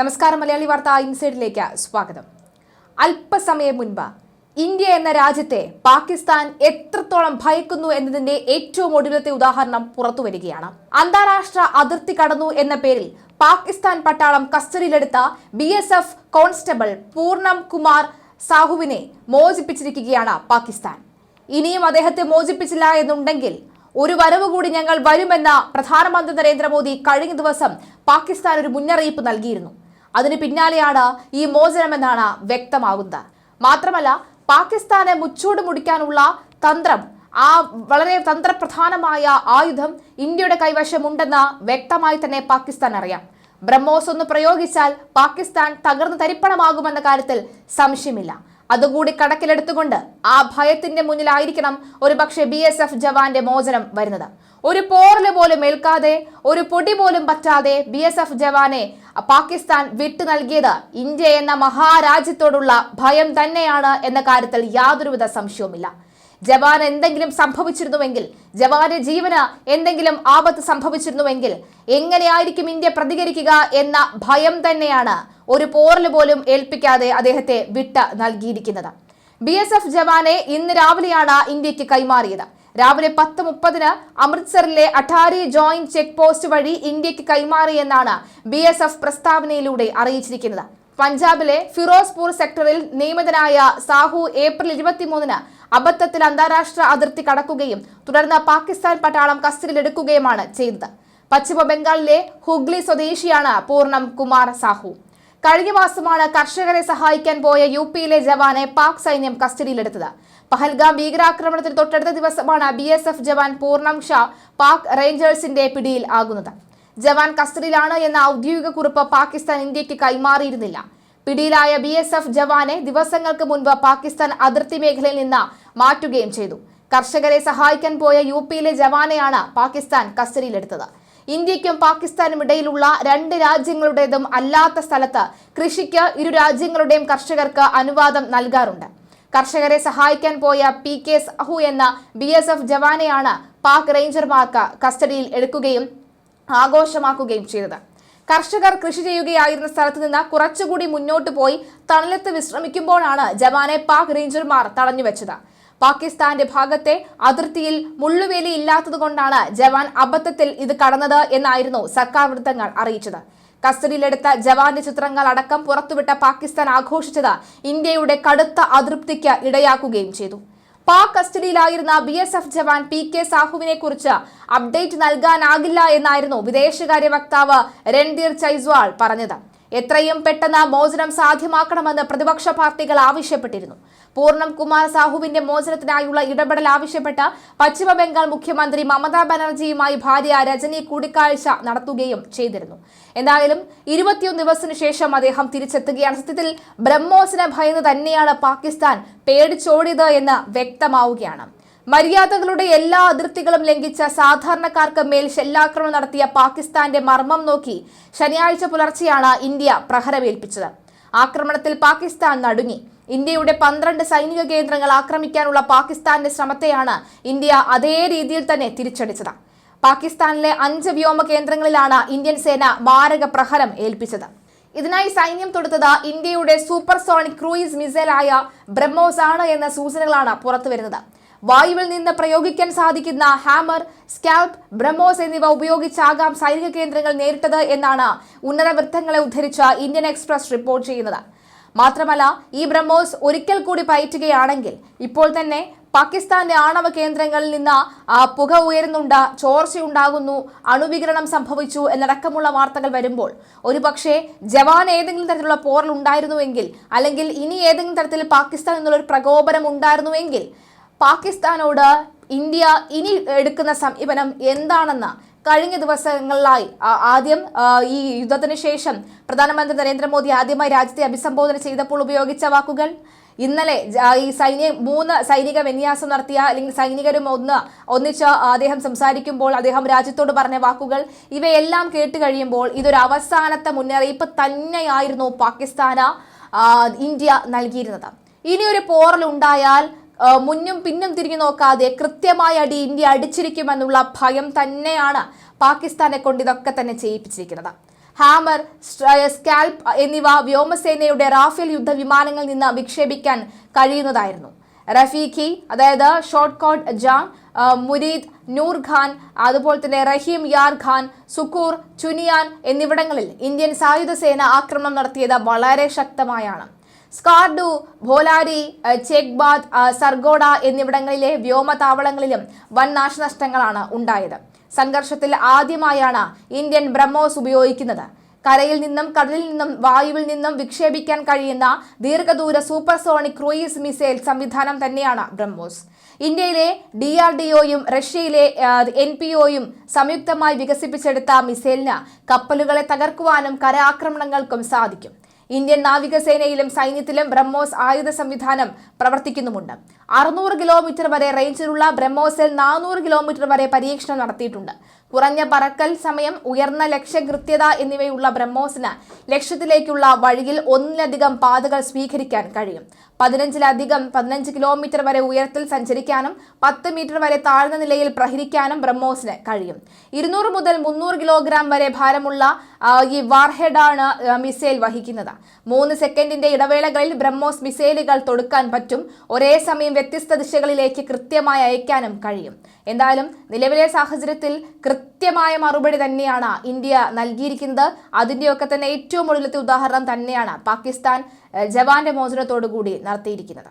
നമസ്കാരം മലയാളി വാർത്ത ഇൻസൈഡിലേക്ക് സ്വാഗതം. അല്പസമയം മുൻപ് ഇന്ത്യ എന്ന രാജ്യത്തെ പാകിസ്ഥാൻ എത്രത്തോളം ഭയക്കുന്നു എന്നതിന്റെ ഏറ്റവും ഒടുവിലത്തെ ഉദാഹരണം പുറത്തു വരികയാണ്. അന്താരാഷ്ട്ര അതിർത്തി കടന്നു എന്ന പേരിൽ പാകിസ്ഥാൻ പട്ടാളം കസ്റ്റഡിയിലെടുത്ത B S F constable Purnam Kumar സാഹുവിനെ മോചിപ്പിച്ചിരിക്കുകയാണ് പാകിസ്ഥാൻ. ഇനിയും അദ്ദേഹത്തെ മോചിപ്പിച്ചില്ല എന്നുണ്ടെങ്കിൽ ഒരു വരവ് കൂടി ഞങ്ങൾ വരുമെന്ന പ്രധാനമന്ത്രി നരേന്ദ്രമോദി കഴിഞ്ഞ ദിവസം പാകിസ്ഥാൻ ഒരു മുന്നറിയിപ്പ് നൽകിയിരുന്നു. അതിന് പിന്നാലെയാണ് ഈ മോചനമെന്നാണ് വ്യക്തമാകുന്നത്. മാത്രമല്ല പാകിസ്ഥാനെ മുച്ചൂട് മുടിക്കാനുള്ള തന്ത്രം ആ വളരെ തന്ത്രപ്രധാനമായ ആയുധം ഇന്ത്യയുടെ കൈവശമുണ്ടെന്ന് വ്യക്തമായി തന്നെ പാകിസ്ഥാൻ അറിയാം. ബ്രഹ്മോസ് ഒന്ന് പ്രയോഗിച്ചാൽ പാകിസ്ഥാൻ തകർന്നു തരിപ്പണമാകുമെന്ന കാര്യത്തിൽ സംശയമില്ല. അതുകൂടി കണക്കിലെടുത്തുകൊണ്ട് ആ ഭയത്തിന്റെ മുന്നിലായിരിക്കണം ഒരുപക്ഷെ ബി എസ് എഫ് ജവാന്റെ മോചനം വരുന്നത്. ഒരു പോറൽ പോലും ഏൽക്കാതെ ഒരു പൊടി പോലും പറ്റാതെ ബി എസ് എഫ് ജവാനെ പാകിസ്ഥാൻ വിട്ടു നൽകിയത് ഇന്ത്യ എന്ന മഹാരാജ്യത്തോടുള്ള ഭയം തന്നെയാണ് എന്ന കാര്യത്തിൽ യാതൊരുവിധ സംശയവുമില്ല. ജവാൻ എന്തെങ്കിലും സംഭവിച്ചിരുന്നുവെങ്കിൽ ജവാന്റെ ജീവന് എന്തെങ്കിലും ആപത്ത് സംഭവിച്ചിരുന്നുവെങ്കിൽ എങ്ങനെയായിരിക്കും ഇന്ത്യ പ്രതികരിക്കുക എന്ന ഭയം തന്നെയാണ് ഒരു പോറൽ പോലും ഏൽപ്പിക്കാതെ അദ്ദേഹത്തെ വിട്ട നൽകിയിരിക്കുന്നത്. ബി എസ് എഫ് ജവാനെ ഇന്ന് രാവിലെയാണ് ഇന്ത്യയ്ക്ക് കൈമാറിയത്. രാവിലെ പത്ത് മുപ്പതിന് അമൃത്സറിലെ അഠാരി ജോയിന്റ് ചെക്ക് പോസ്റ്റ് വഴി ഇന്ത്യയ്ക്ക് കൈമാറിയെന്നാണ് ബി എസ് എഫ് പ്രസ്താവനയിലൂടെ അറിയിച്ചിരിക്കുന്നത്. പഞ്ചാബിലെ ഫിറോസ്പൂർ സെക്ടറിൽ നിയമിതനായ സാഹു ഏപ്രിൽ ഇരുപത്തിമൂന്നിന് അബദ്ധത്തിൽ അന്താരാഷ്ട്ര അതിർത്തി കടക്കുകയും തുടർന്ന് പാകിസ്ഥാൻ പട്ടാളം കസ്റ്റഡിയിലെടുക്കുകയുമാണ് ചെയ്തത്. പശ്ചിമ ബംഗാളിലെ ഹുഗ്ലി സ്വദേശിയാണ് പൂർണം കുമാർ സാഹു. കഴിഞ്ഞ മാസമാണ് കർഷകരെ സഹായിക്കാൻ പോയ യു പിയിലെ ജവാനെ പാക് സൈന്യം കസ്റ്റഡിയിലെടുത്തത്. പഹൽഗാം ഭീകരാക്രമണത്തിന് തൊട്ടടുത്ത ദിവസമാണ് B S F jawan Purnam Shah Pak റേഞ്ചേഴ്സിന്റെ പിടിയിൽ ആകുന്നത്. ജവാൻ കസ്റ്റഡിയിലാണ് എന്ന ഔദ്യോഗിക കുറിപ്പ് പാകിസ്ഥാൻ ഇന്ത്യയ്ക്ക് കൈമാറിയിരുന്നില്ല. പിടിയിലായ ബി എസ് എഫ് ജവാനെ ദിവസങ്ങൾക്ക് മുൻപ് പാകിസ്ഥാൻ അതിർത്തി മേഖലയിൽ നിന്ന് മാറ്റുകയും ചെയ്തു. കർഷകരെ സഹായിക്കാൻ പോയ യു പിയിലെ ജവാനെയാണ് പാകിസ്ഥാൻ കസ്റ്റഡിയിലെടുത്തത്. ഇന്ത്യക്കും പാകിസ്ഥാനും ഇടയിലുള്ള രണ്ട് രാജ്യങ്ങളുടേതും അല്ലാത്ത സ്ഥലത്ത് കൃഷിക്ക് ഇരു രാജ്യങ്ങളുടെയും കർഷകർക്ക് അനുവാദം നൽകാറുണ്ട്. കർഷകരെ സഹായിക്കാൻ പോയ പി കെ സഹു എന്ന ബി എസ് എഫ് ജവാനെയാണ് പാക് റേഞ്ചർമാർക്ക് കസ്റ്റഡിയിൽ എടുക്കുകയും ആഘോഷമാക്കുകയും ചെയ്തത്. കർഷകർ കൃഷി ചെയ്യുകയായിരുന്ന സ്ഥലത്ത് നിന്ന് കുറച്ചുകൂടി മുന്നോട്ട് പോയി തണലത്ത് വിശ്രമിക്കുമ്പോഴാണ് ജവാനെ പാക് റേഞ്ചർമാർ തടഞ്ഞുവെച്ചത് പാകിസ്ഥാന്റെ ഭാഗത്തെ അതിർത്തിയിൽ മുള്ളുവേലി ഇല്ലാത്തതുകൊണ്ടാണ് ജവാൻ അബദ്ധത്തിൽ ഇത് കടന്നത് എന്നായിരുന്നു സർക്കാർ വൃത്തങ്ങൾ അറിയിച്ചത്. കസ്റ്റഡിയിലെടുത്ത ജവാന്റെ ചിത്രങ്ങൾ അടക്കം പുറത്തുവിട്ട പാകിസ്ഥാൻ ആഘോഷിച്ചത് ഇന്ത്യയുടെ കടുത്ത അതൃപ്തിക്ക് ഇടയാക്കുകയും ചെയ്തു. Pak കസ്റ്റഡിയിലായിരുന്ന B S F jawan P K സാഹുവിനെ കുറിച്ച് അപ്ഡേറ്റ് നൽകാനാകില്ല എന്നായിരുന്നു വിദേശകാര്യ വക്താവ് രൺധീർ ചൈസ്വാൾ പറഞ്ഞത്. എത്രയും പെട്ടെന്ന് മോചനം സാധ്യമാക്കണമെന്ന് പ്രതിപക്ഷ പാർട്ടികൾ ആവശ്യപ്പെട്ടിരുന്നു. പൂർണം കുമാർ സാഹുവിന്റെ മോചനത്തിനായുള്ള ഇടപെടൽ ആവശ്യപ്പെട്ട് പശ്ചിമബംഗാൾ മുഖ്യമന്ത്രി മമതാ ബാനർജിയുമായി ഭാര്യ രജനി കൂടിക്കാഴ്ച നടത്തുകയും ചെയ്തിരുന്നു. എന്തായാലും ഇരുപത്തിയൊന്ന് ദിവസത്തിനു ശേഷം അദ്ദേഹം തിരിച്ചെത്തുകയാണ്. സത്യത്തിൽ ബ്രഹ്മോസിനെ ഭയന്ന് തന്നെയാണ് പാകിസ്ഥാൻ പേടിച്ചോടിയത് എന്ന് വ്യക്തമാവുകയാണ്. മര്യാദകളുടെ എല്ലാ അതിർത്തികളും ലംഘിച്ച സാധാരണക്കാർക്ക് മേൽ ഷെല്ലാക്രമണം നടത്തിയ പാകിസ്ഥാന്റെ മർമ്മം നോക്കി ശനിയാഴ്ച പുലർച്ചെയാണ് ഇന്ത്യ പ്രഹരമേൽപ്പിച്ചത്. ആക്രമണത്തിൽ പാകിസ്ഥാൻ നടുങ്ങി. ഇന്ത്യയുടെ പന്ത്രണ്ട് സൈനിക കേന്ദ്രങ്ങൾ ആക്രമിക്കാനുള്ള പാകിസ്ഥാന്റെ ശ്രമത്തെയാണ് ഇന്ത്യ അതേ രീതിയിൽ തന്നെ തിരിച്ചടിച്ചത്. പാകിസ്ഥാനിലെ അഞ്ച് വ്യോമ കേന്ദ്രങ്ങളിലാണ് ഇന്ത്യൻ സേന മാരക പ്രഹരം ഏൽപ്പിച്ചത്. ഇതിനായി സൈന്യം തൊടുത്തത് ഇന്ത്യയുടെ സൂപ്പർസോണിക് ക്രൂയിസ് മിസൈലായ ബ്രഹ്മോസ് ആണ് എന്ന സൂചനകളാണ് പുറത്തുവരുന്നത്. വായുവിൽ നിന്ന് പ്രയോഗിക്കാൻ സാധിക്കുന്ന ഹാമർ സ്കാൽപ് ബ്രഹ്മോസ് എന്നിവ ഉപയോഗിച്ചാകാം സൈനിക കേന്ദ്രങ്ങൾ നേരിട്ടത് എന്നാണ് ഉന്നത വൃത്തങ്ങളെ ഉദ്ധരിച്ച ഇന്ത്യൻ എക്സ്പ്രസ് റിപ്പോർട്ട് ചെയ്യുന്നത്. മാത്രമല്ല ഈ ബ്രഹ്മോസ് ഒരിക്കൽ കൂടി പയറ്റുകയാണെങ്കിൽ ഇപ്പോൾ തന്നെ പാകിസ്ഥാന്റെ ആണവ കേന്ദ്രങ്ങളിൽ നിന്ന് പുക ഉയരുന്നുണ്ട് ചോർച്ചയുണ്ടാകുന്നു അണുവികരണം സംഭവിച്ചു എന്നടക്കമുള്ള വാർത്തകൾ വരുമ്പോൾ ഒരുപക്ഷെ ജവാൻ ഏതെങ്കിലും തരത്തിലുള്ള പോറൽ ഉണ്ടായിരുന്നുവെങ്കിൽ അല്ലെങ്കിൽ ഇനി ഏതെങ്കിലും തരത്തിൽ പാകിസ്ഥാൻ എന്നുള്ളൊരു പ്രകോപനം ഉണ്ടായിരുന്നുവെങ്കിൽ പാകിസ്ഥാനോട് ഇന്ത്യ ഇനി എടുക്കുന്ന സമീപനം എന്താണെന്ന് കഴിഞ്ഞ ദിവസങ്ങളിലായി ആദ്യം ഈ യുദ്ധത്തിന് ശേഷം പ്രധാനമന്ത്രി നരേന്ദ്രമോദി ആദ്യമായി രാജ്യത്തെ അഭിസംബോധന ചെയ്തപ്പോൾ ഉപയോഗിച്ച വാക്കുകൾ. ഇന്നലെ ഈ സൈനിക മൂന്ന് സൈനിക വിന്യാസം നടത്തിയ അല്ലെങ്കിൽ സൈനികരും ഒന്ന് ഒന്നിച്ച് അദ്ദേഹം സംസാരിക്കുമ്പോൾ അദ്ദേഹം രാജ്യത്തോട് പറഞ്ഞ വാക്കുകൾ. ഇവയെല്ലാം കേട്ട് കഴിയുമ്പോൾ ഇതൊരു അവസാനത്തെ മുന്നറിയിപ്പ് തന്നെയായിരുന്നു പാകിസ്ഥാന് ഇന്ത്യ നൽകിയിരുന്നത്. ഇനിയൊരു ആ, മുന്നും പിന്നും തിരിഞ്ഞു നോക്കാതെ കൃത്യമായ അടി ഇന്ത്യ അടിച്ചിരിക്കുമെന്നുള്ള ഭയം തന്നെയാണ് പാകിസ്ഥാനെ കൊണ്ട് ഇതൊക്കെ തന്നെ ചെയ്യിപ്പിച്ചിരിക്കുന്നത്. ഹാമർ സ്കാൽപ് എന്നിവ വ്യോമസേനയുടെ റാഫേൽ യുദ്ധ വിമാനങ്ങളിൽ നിന്ന് വിക്ഷേപിക്കാൻ കഴിയുന്നതായിരുന്നു. റഫീഖി അതായത് ഷോർട്ട് കോട്ട് ജാങ് മുരീദ് നൂർ ഖാൻ അതുപോലെ തന്നെ റഹീം യാർ ഖാൻ സുക്കൂർ ചുനിയാൻ എന്നിവിടങ്ങളിൽ ഇന്ത്യൻ സായുധ സേന ആക്രമണം നടത്തിയത് വളരെ ശക്തമായാണ്. സ്കാർഡു ഭോലാരി ചെക്ബാദ് സർഗോഡ എന്നിവിടങ്ങളിലെ വ്യോമതാവളങ്ങളിലും വൻ നാശനഷ്ടങ്ങളാണ് ഉണ്ടായത്. സംഘർഷത്തിൽ ആദ്യമായാണ് ഇന്ത്യൻ ബ്രഹ്മോസ് ഉപയോഗിക്കുന്നത്. കരയിൽ നിന്നും കടലിൽ നിന്നും വായുവിൽ നിന്നും വിക്ഷേപിക്കാൻ കഴിയുന്ന ദീർഘദൂര സൂപ്പർസോണിക് ക്രൂയിസ് മിസൈൽ സംവിധാനം തന്നെയാണ് ബ്രഹ്മോസ്. ഇന്ത്യയിലെ ഡി ആർ ഡി ഒയും റഷ്യയിലെ എൻ പി ഒയും സംയുക്തമായി വികസിപ്പിച്ചെടുത്ത മിസൈലിന് കപ്പലുകളെ തകർക്കുവാനും കരാക്രമണങ്ങൾക്കും സാധിക്കും. ഇന്ത്യൻ നാവികസേനയിലും സൈന്യത്തിലും ബ്രഹ്മോസ് ആയുധ സംവിധാനം പ്രവർത്തിക്കുന്നുമുണ്ട്. അറുന്നൂറ് കിലോമീറ്റർ വരെ റേഞ്ചിലുള്ള ബ്രഹ്മോസിൽ നാനൂറ് കിലോമീറ്റർ വരെ പരീക്ഷണം നടത്തിയിട്ടുണ്ട്. കുറഞ്ഞ പറക്കൽ സമയം ഉയർന്ന ലക്ഷ്യകൃത്യത എന്നിവയുള്ള ബ്രഹ്മോസിന് ലക്ഷ്യത്തിലേക്കുള്ള വഴിയിൽ ഒന്നിലധികം പാതകൾ സ്വീകരിക്കാൻ കഴിയും. പതിനഞ്ചിലധികം പതിനഞ്ച് കിലോമീറ്റർ വരെ ഉയരത്തിൽ സഞ്ചരിക്കാനും പത്ത് മീറ്റർ വരെ താഴ്ന്ന നിലയിൽ പ്രഹരിക്കാനും ബ്രഹ്മോസിന് കഴിയും. ഇരുന്നൂറ് മുതൽ മുന്നൂറ് കിലോഗ്രാം വരെ ഭാരമുള്ള ഈ വാർഹെഡാണ് മിസൈൽ വഹിക്കുന്നത്. മൂന്ന് സെക്കൻഡിന്റെ ഇടവേളകളിൽ ബ്രഹ്മോസ് മിസൈലുകൾ തൊടുക്കാൻ പറ്റും. ഒരേ സമയം വ്യത്യസ്ത ദിശകളിലേക്ക് കൃത്യമായി അയക്കാനും കഴിയും. എന്തായാലും നിലവിലെ സാഹചര്യത്തിൽ കൃത്യമായ മറുപടി തന്നെയാണ് ഇന്ത്യ നൽകിയിരിക്കുന്നത്. അതിന്റെയൊക്കെ തന്നെ ഏറ്റവും ഒടുവിലത്തെ ഉദാഹരണം തന്നെയാണ് പാകിസ്ഥാൻ ജവാന്റെ മോചനത്തോടു കൂടി നടത്തിയിരിക്കുന്നത്.